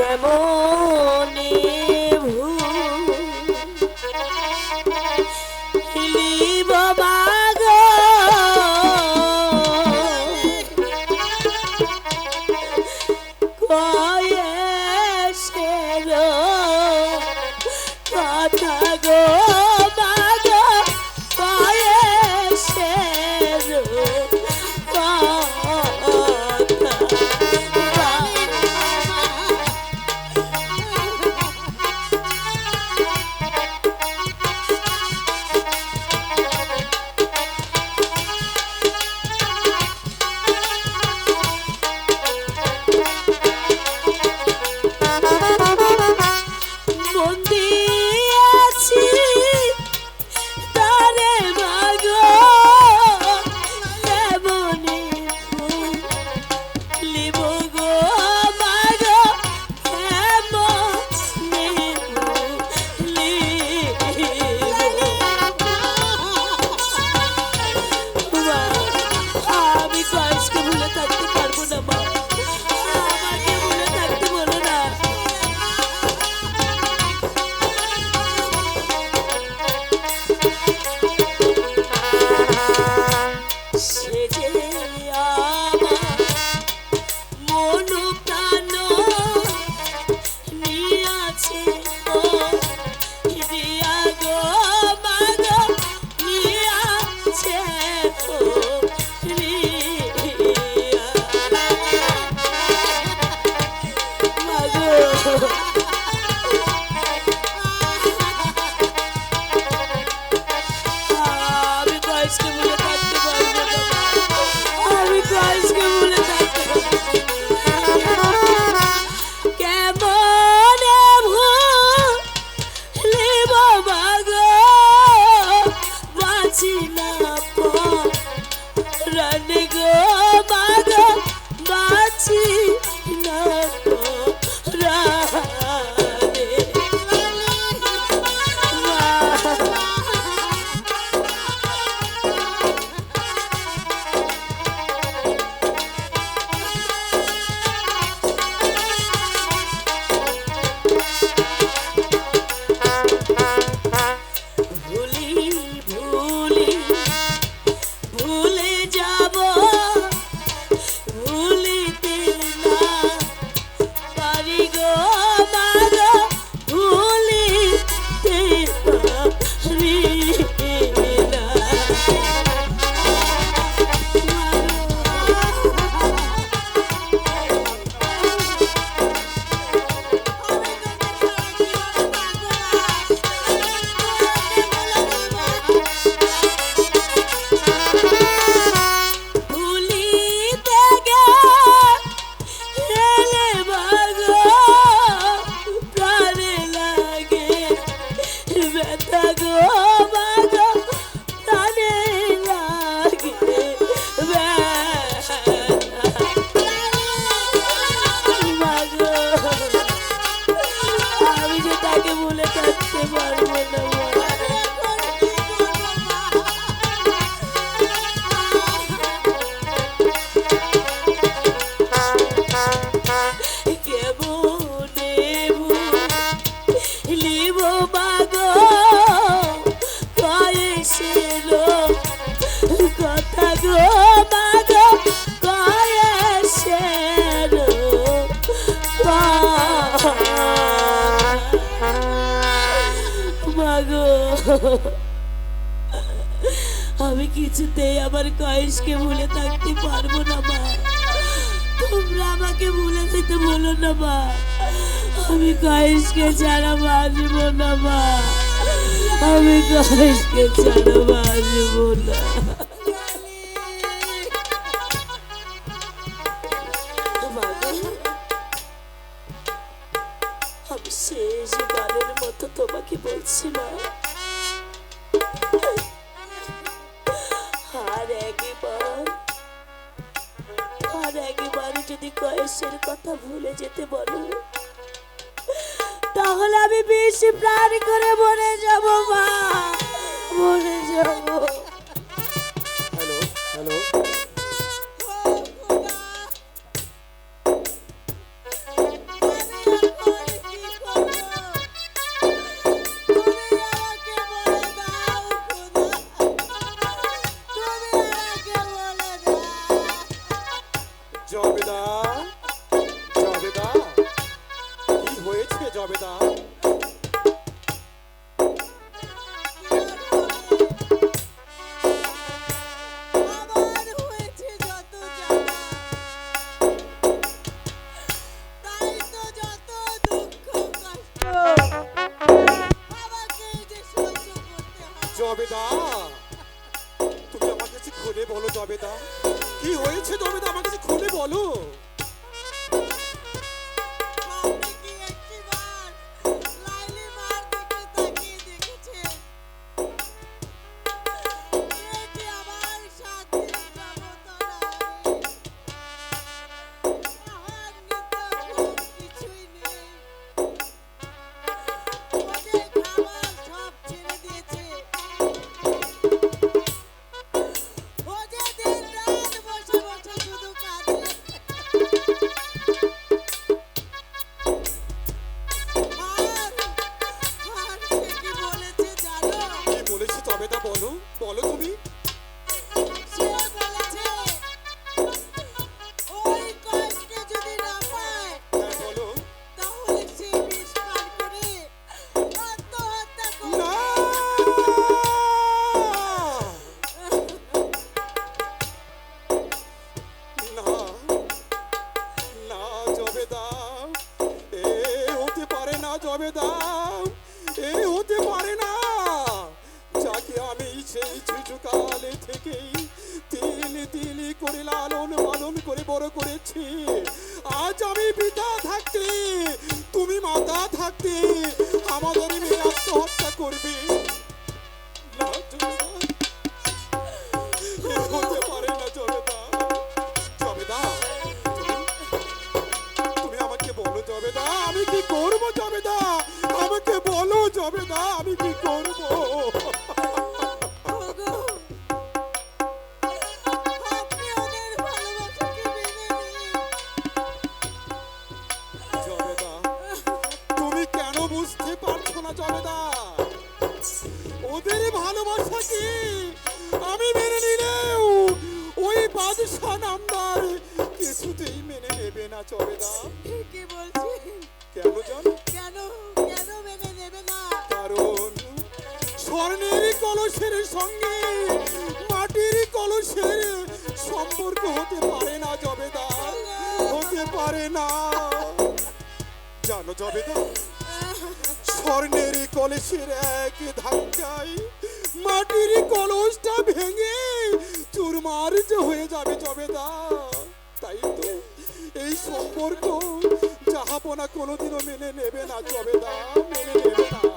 কেমনে আমার কয়েসকে ভুলে থাকতে পারব না, মা। তোমরা আমাকে ভুলে যেতে বলো না, মা। আমি কয়েসকে ছাড়া বাঁচব না, মা। আমি কয়েসকে ছাড়া বাঁচব না। প্রাণ করে মরে যাব মা। মরে জানো জবেদা স্বর্ণের কলসের এক ধাক্কায় মাটির কলসটা ভেঙে চুরমার যে হয়ে যাবে জবেদা তাই তো এই সম্পর্ক যাহাপনা কোনোদিনও মেনে নেবে না জবেদা মেনে নেবে না।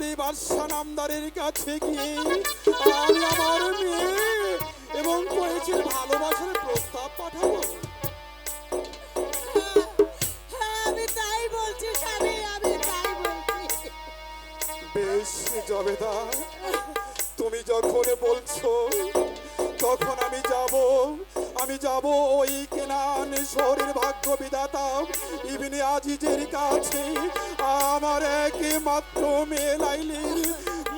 তাহলে বাদশা নামদারের কাছে গিয়ে আমি আমার মেয়ে এবং কয়েছের ভালোবাসার প্রস্তাব পাঠাবো। হ্যাঁ, তাই বলছি আমি তাই বলছি। বেশ জবেদা তুমি যখন বলছো তখন আমি যাব আমি যাব ওই কেনান শহরের ভাগ্য বিধাতা। ইবনে আজিজের কাছে আমার একমাত্র মেয়ে লাইলির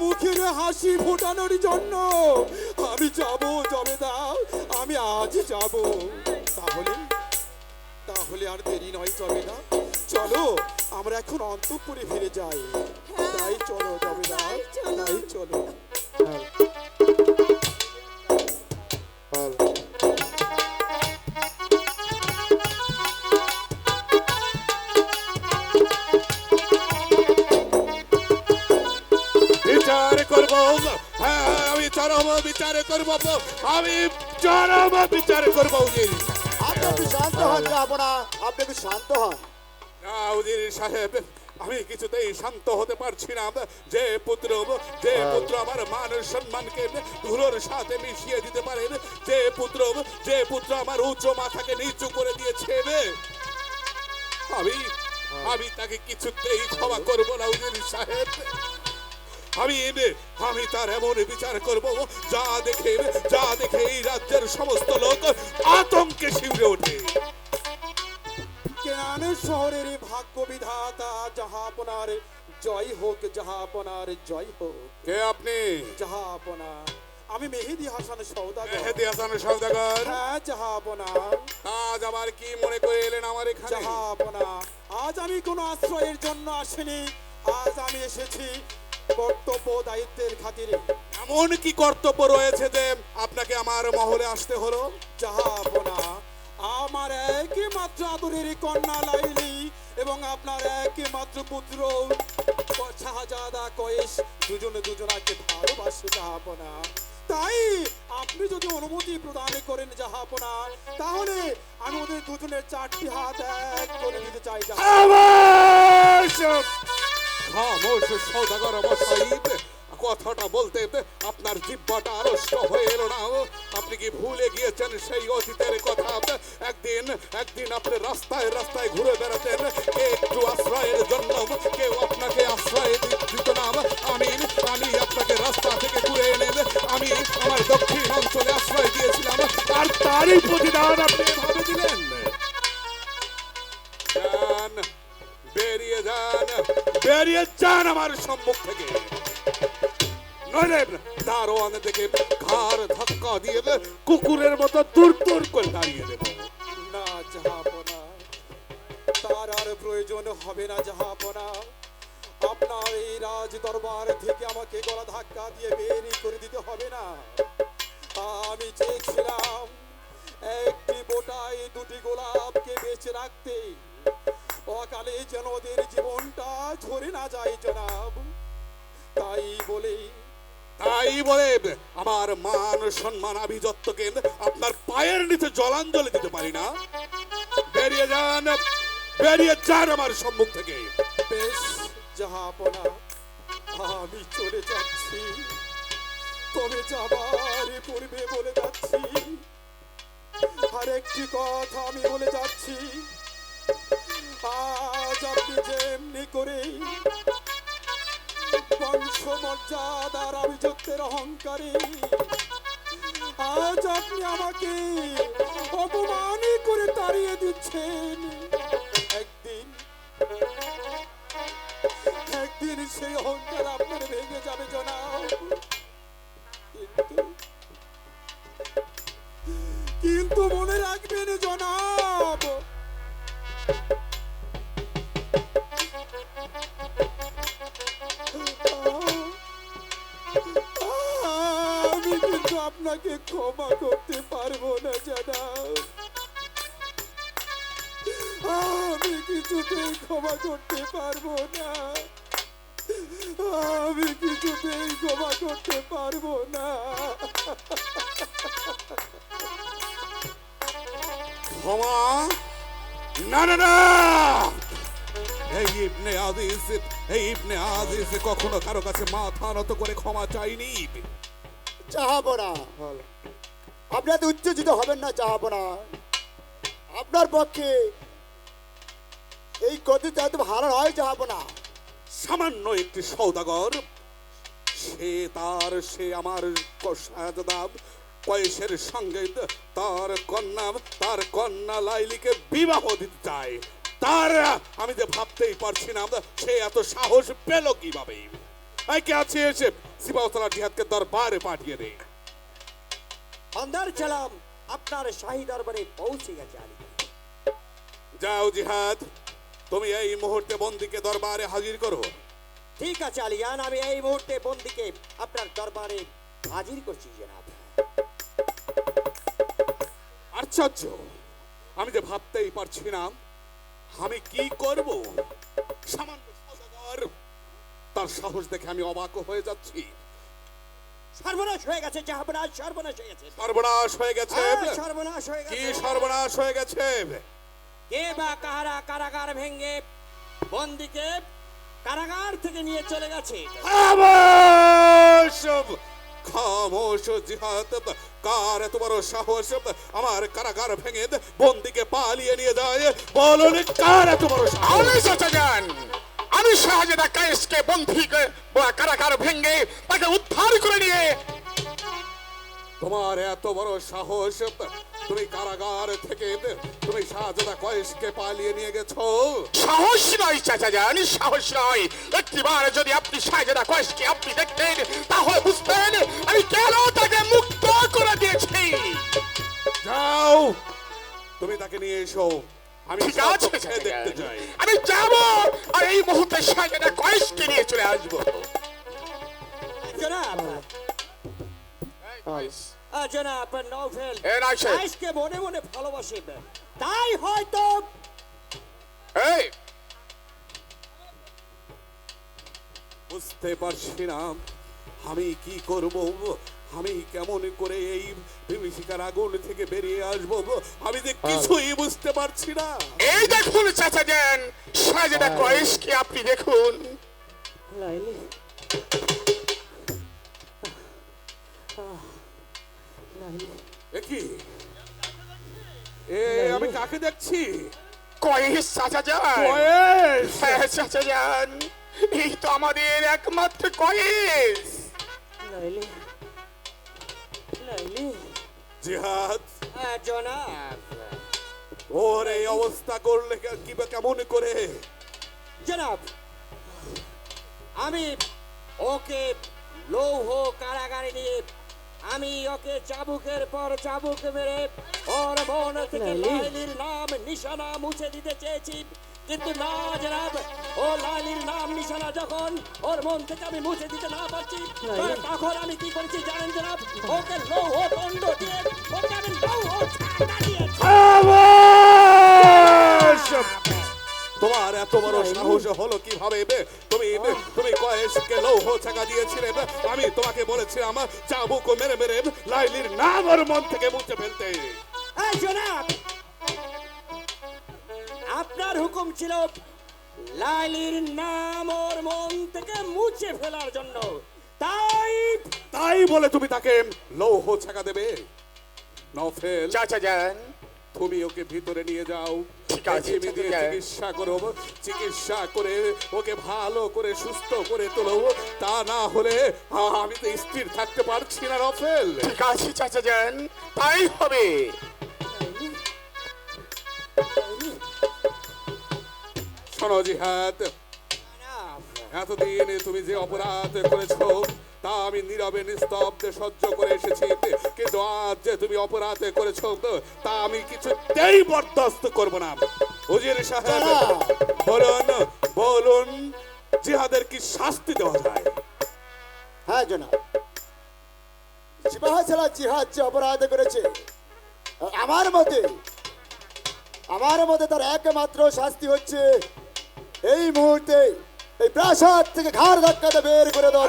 মুখের হাসি ফোটানোর জন্য আমি যাব জবেদা আমি আজ যাব। তাহলে তাহলে আর দেরি নয় চলে না চলো আমরা এখন অন্তঃপুরে ফিরে যাই। তাই চলো যাবে না তাই চলো। বিচার করব আমি চরম বিচার করব উজির আপনি একটু শান্ত হন আপনি একটু শান্ত হন। না, উজির সাহেব আমি কিছুতেই শান্ত হতে পারছি না। যে পুত্র যে পুত্র আমার মান সম্মানকে ধুলোর সাথে মিশিয়ে দিতে পারেন যে পুত্র যে পুত্র আমার উচ্চ মাথাকে নিচু করে দিয়েছে। আমি আমি তাকে কিছুতেই ক্ষমা করব না উজির সাহেব। আমি আমি তার এমন বিচার করব যা দেখে যা দেখে এই রাজ্যের সমস্ত লোক আতঙ্কে শিউরে ওঠে। শহরের ভাগ্য বিধাতা জয় হোক জয় হোক। কে আপনি? আমি মেহেদি হাসান সৌদাগর মেহেদি হাসান সওদাগর। হ্যাঁ আজ আবার কি মনে করে এলেন আমার এখানে? জাহাপনা আজ আমি কোনো আশ্রয়ের জন্য আসিনি আজ আমি এসেছি কর্তব্য দায়িত্বের খাতিরে। এমন কি কর্তব্য রয়েছে যে আপনাকে আমার মহলে আসতে হলো? জাহাপনা আমার একই মাত্র আদরের কন্যা লাইলি এবং আপনার একই মাত্র পুত্র শাহজাদা কয়েস দুজনে দুজনাকে ভালোবাসে জাহাপনা তাই আপনি যদি অনুমতি প্রদান করেন জাহাপনা তাহলে আমি ওদের দুজনের চারটি হাত এক করে দিতে চাই জাহাপনা। সৌদাগর মশাই কথাটা বলতে আপনার জিব্বাটা আড়ষ্ট হয়ে এলো না আপনি কি ভুলে গিয়েছেন সেই অতীতের কথা? একদিন একদিন আপনি রাস্তায় রাস্তায় ঘুরে বেড়াতেন। একটু আশ্রয়ের জন্য কেউ আপনাকে আশ্রয় দিত না। আমি আমি আপনাকে রাস্তা থেকে ঘুরে এনে আমি আমার দক্ষিণ অঞ্চলে আশ্রয় দিয়েছিলাম। আর তারই প্রতিদান আপনি এভাবে দিলেন। বেরিয়ে যান। বেরিয়ে যান আমার সম্মুখ থেকে। নইলে দারোয়ান থেকে ঘাড় ধাক্কা দিয়ে কুকুরের মতো দূর দূর করে দাঁড়িয়ে দেবো। না জাহাপনা তার আর প্রয়োজন হবে না জাহাপনা আপনার এই রাজ দরবার থেকে আমাকে গলা ধাক্কা দিয়ে বেরি করে দিতে হবে না। আমি চেয়েছিলাম, একটি বোটায় দুটি গোলাপকে বেঁচে রাখতে। অকালে যেন ওদের জীবনটা ঝরে না যায় জনাব। তাই বলে তাই বলে, আমার মান সম্মান আভিজাত্যকে আপনার পায়ের নিচে জলাঞ্জলি দিতে পারি না। বেরিয়ে যান বেরিয়ে যান আমার সম্মুখ থেকে। বেশ জাহাপনা আমি চলে যাচ্ছি। তবে যাবার পূর্বে বলে যাচ্ছি। আরেকটি কথা আমি বলে যাচ্ছি। আজ আপনি যেমনি করে বংশ মর্যাদার অহংকারে, আজ আপনি আমাকে অপমানই করে তাড়িয়ে দিচ্ছেন। একদিন একদিন সেই অহংকার আপনার ভেঙে যাবে জনাব। ইবনে আদিস এই ইবনে আদিস কখনো কারও কাছে মাথা নত করে ক্ষমা চাইনি। চাহাবনা আপনি এত উত্তেজিত হবেন না চাহাবনা আপনার পক্ষে এই গতিতে এত ভালো হয় চাহাবনা সামান্য একটি সৌদাগর সে তার সে আমার শাহজাদা কয়েসের সঙ্গে তার কন্যা তার কন্যা লাইলিকে বিবাহ দিতে চায়। তার আমি যে ভাবতেই পারছি না সে এত সাহস পেল কীভাবে? কে আছে এসে? সিবাউতলা জিহাদকে দরবারে পাঠিয়ে দে। অন্ধার চালাম আপনার শাহী দরবারে পৌঁছে গেছে আলী। যাও জিহাদ তুমি এই মুহূর্তে বন্দিকে দরবারে হাজির করো। ঠিক আছে আলিয়ান আমি এই মুহূর্তে বন্দিকে আপনার দরবারে হাজির করছি জনাব। আশ্চর্য! আমি যে ভাবতেই পারছি না আমি কি করব? সামান্য সওদাগর তার সাহস দেখে আমি অবাক হয়ে যাচ্ছি। সর্বনাশ হয়ে গেছে জাহাবনা সর্বনাশ হয়ে গেছে। সর্বনাশ হয়ে গেছে। হ্যাঁ, সর্বনাশ হয়ে গেছে। কি সর্বনাশ হয়ে গেছে? কে বা কারা কারাগার ভেঙে বন্দিকে কারাগার থেকে নিয়ে চলে গেছে? খামোশ জিহাদ কার তোমার সাহস? আমার কারাগার ভেঙে বন্দিকে পালিয়ে নিয়ে যায়। বলুন কার এত বড় সাহস? আমি শাহজাদা কায়েসকে বন্ধি কারাগার ভেঙে তাকে উদ্ধার করে নিয়ে তোমার এত বড় সাহস তুমি কারাগার থেকে তুমি শাহজাদা কয়েসকে পালিয়ে নিয়ে গেছো। সাহস নয় চাচা যান সাহস নয়। একটিবার যদি আপনি শাহজাদা কয়েসকে আপনি দেখতেন তাহলে বুঝতেন আমি কেন তাকে মুক্ত করে দিয়েছি। যাও তুমি তাকে নিয়ে এসো। আমি দেখতে যান। চাই। আমি যাব আর এই মুহূর্তে শাহজাদা কয়েসকে নিয়ে চলে আসব। জনাব। আহ, জনাব সাহেব। কায়েসকে মনে মনে ভালোবাসে তাই হয়তো এই! বুঝতে পারছি না আমি কি করব? আমি কেমন করে এই বিভীষিকার আগুন থেকে বেরিয়ে আসব? আমি যে কিছুই বুঝতে পারছি না। এই দেখুন চাচা যান শাহজাদা কয়েসকে আপনি দেখুন। লাইলি। কি এ আমি কাকে দেখছি? কয়েস চাচা যান কয়েস! হ্যাঁ চাচা যান এই তো আমাদের একমাত্র কয়েস। লাইলি। লাইলি। জিহাদ? আহ, জনাব। ওর এই অবস্থা করলে কে- কি বা কেমন করে? জনাব আমি ওকে লৌহ কারাগারে নিয়ে আমি ওকে চাবুকের পর চাবুক মেরে ওর মন থেকে লাইলির নাম নিশানা মুছে দিতে চেয়েছি। কিন্তু না জনাব ও লাইলির নাম নিশানা যখন ওর মন থেকে আমি মুছে দিতে না পারছি তখন আমি কি করেছি জানেন জনাব? ওকে লৌহ দণ্ড দিয়ে ওকে আমি লৌহ ছাড়া দিয়েছি তোমার এত বড় সাহস হলো কীভাবে? বে? তুমি তুমি কয়েসকে লৌহ ছাকা দিয়েছিলে আমি তোমাকে বলেছি বলেছিলাম চাবুক মেরে মেরে লাইলির নাম ওর মন থেকে মুছে ফেলতে। আপনার হুকুম ছিল লাইলির নাম ওর মন থেকে মুছে ফেলার জন্য। তাই তাই বলে তুমি তাকে লৌহ ছাকা দেবে। নফেল চাচা যান। তুমি ওকে ভিতরে নিয়ে যাও। দিয়ে চিকিৎসা করো চিকিৎসা করে ওকে ভালো করে সুস্থ করে তোলো। তা না হলে আমি তো স্থির থাকতে পারছি না রফেল। ঠিক আছে চাচা যান। তাই হবে। শোনো জিহাদ এতদিন তুমি যে অপরাধ করেছ তা আমি নীরবে নিস্তব্ধে সহ্য করে এসেছি। কিন্তু আজ যে তুমি অপরাধ করেছ তা আমি কিছুতেই বরদাস্ত করব না। সাহেব বলুন বলুন জিহাদের কি শাস্তি দেওয়া যায়? হ্যাঁ জনাব। জিহাদ যে অপরাধ করেছে আমার মতে আমার মতে তার একমাত্র শাস্তি হচ্ছে এই মুহূর্তে এই প্রাসাদ থেকে ঘাড় ধাক্কাতে বের করে দেওয়া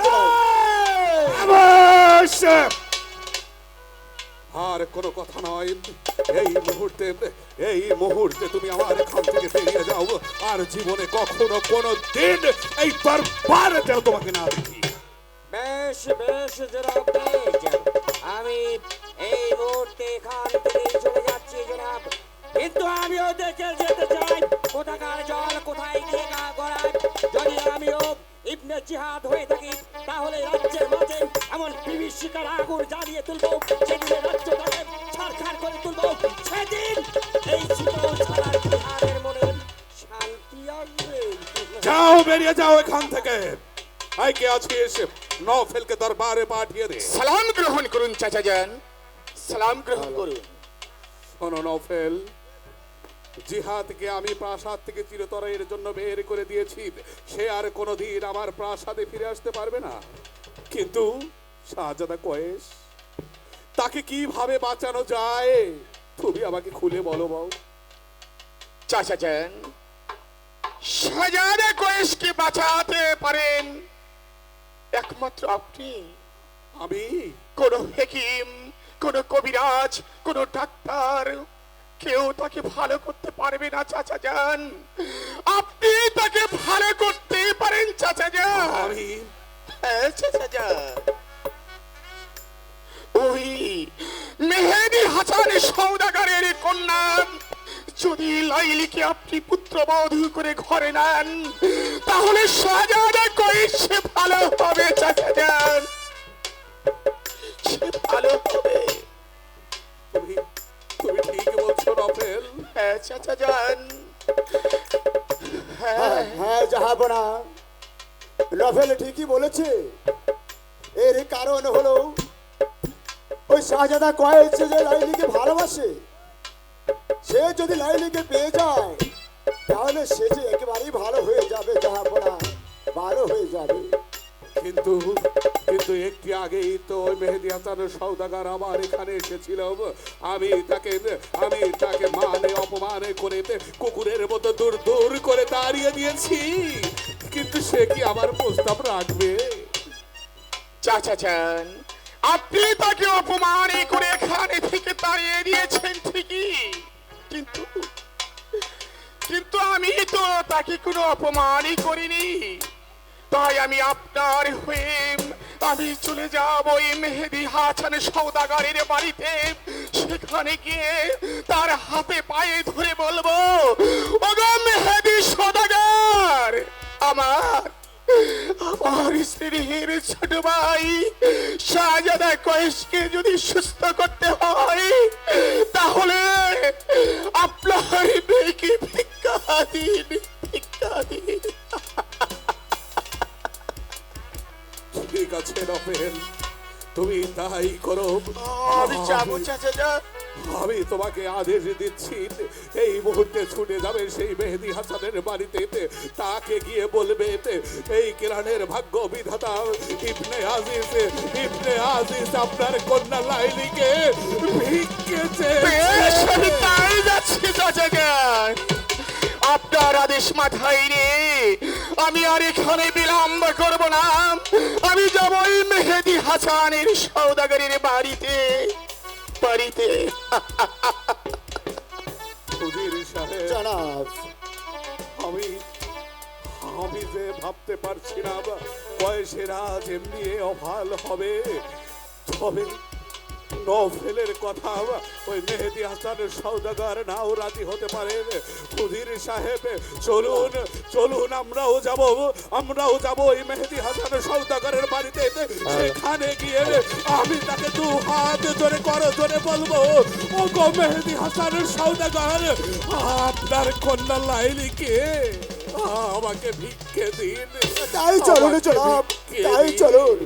আর কোনো কথা নয়। এই মুহূর্তে এই মুহূর্তে তুমি আমার এখান থেকে বেরিয়ে যাও। আর জীবনে কখনো কোনো দিন এই বারবার যেন তোমাকে না দেখি। বেশ বেশ জনাব বেশ। আমি এই মুহূর্তে এখান থেকে চলে যাচ্ছি জনাব। কিন্তু আমিও দেখে যেতে চাই। কোথাকার জল কোথায় গিয়ে গা গড়ায় যদি আমিও ইবনে জিহাদ হয়ে থাকি তাহলে রাজ্যের মাঝে এমন বিভীষিকার আগুন জ্বালিয়ে তুলবো সেদিনে রাজ্যটাকে ছাড়খাড় করে তুলবো। সেদিন এই জীবন ছাড়ার জিহাদের মনে শান্তি আসবে যাও বেরিয়ে যাও এখান থেকে। আই কে আছিস নফেলকে দরবারে পাঠিয়ে দে। সালাম গ্রহণ করুন চাচা যান। সালাম গ্রহণ করুন। শোনো নফেল জিহাদকে আমি প্রাসাদ থেকে চিরতরের জন্য বের করে দিয়েছি। সে আর কোনোদিন আমার প্রাসাদে ফিরে আসতে পারবে না। কিন্তু শাহজাদা কয়েস তাকে কীভাবে বাঁচানো যায়? তুমি আমাকে খুলে বলো বউ। চাচা যান। শাহজাদা কয়েসকে বাঁচাতে পারেন। একমাত্র আপনি। আমি? কোন হেকিম কোন কবিরাজ কোন ডাক্তার কেউ তাকে ভালো করতে পারবে না চাচা যান। আপনি তাকে ভালো করতে পারেন চাচা যান। আমি হ্যাঁ, চাচা যান। ওই মেহেদি হাসান সৌদাগরের কন্যা যদি লাইলিকে আপনি পুত্রবধূ করে ঘরে নেন তাহলে সাজাদা করে সে ভালো হবে চাচা যান। সে ভালো হবে। চাচা যান হ্যাঁ হ্যাঁ জাহাবনা রফেল ঠিকই বলেছে। এর কারণ হলো, ওই শাহজাদা কয়েছে যে লাইলিকে ভালোবাসে। সে যদি লাইলিকে পেয়ে যায়, তাহলে সে যে একেবারেই ভালো হয়ে যাবে জাহাবনা ভালো হয়ে যাবে। কিন্তু কিন্তু একটি আগেই তো ওই মেহেদি হাসানের সৌদাগার আমার এখানে এসেছিল আমি তাকে আমি তাকে মানে অপমানে করে কুকুরের মতো দূর দূর করে দাঁড়িয়ে দিয়েছি। কিন্তু সে কি আমার প্রস্তাব রাখবে? চাচা আপনি তাকে অপমানে করে এখানে থেকে তাড়িয়ে দিয়েছেন ঠিকই। কিন্তু কিন্তু আমি তো তাকে কোনো অপমানই করিনি। তাই আমি আপনার হয়ে আমি চলে যাব ওই মেহেদি হাসান সৌদাগারের বাড়িতে। সেখানে গিয়ে তার হাতে পায়ে ধরে বলব, ওগো মেহেদি সৌদাগার, আমার আমার স্ত্রীর ছোট ভাই শাহজাদা কয়েসকে যদি সুস্থ করতে হয়, তাহলে করো, আমি আমি তোমাকে আদেশ দিচ্ছি, এই মুহূর্তে ছুটে যাবে সেই মেহেদি হাসানের বাড়িতে। তাকে গিয়ে বলবে, এই কেরানের ভাগ্য বিধাতা, ইবনে আজিজ ইবনে আজিজ আপনার কন্যা লাইলিকে ভিক্ষে বেশ, আমি চেয়েছে। তাই যাচ্ছি আপনার আদেশ মাথায় রে আমি আর এখানে বিলম্ব করব না। আমি যাব ওই মেহেদি হাসানের সৌদাগরের বাড়িতে। বাড়িতে। জনাব। আমি আমি যে ভাবতে পারছি না বয়সেরা যেমনি অভাল হবে। তবে নভেলের কথা ওই মেহেদি হাসানের সৌদাগর নাও রাজি হতে পারে সুধীর সাহেব চলুন চলুন আমরাও যাব আমরাও যাব ওই মেহেদি হাসানের সৌদাগরের বাড়িতে। সেখানে গিয়ে আমি তাকে দু হাত ধরে করো ধরে বলব ও গো মেহেদি হাসানের সৌদাগর আপনার কন্যা লাইলিকে আমাকে ভিক্ষে দিন। তাই চলুন তাই চলুন।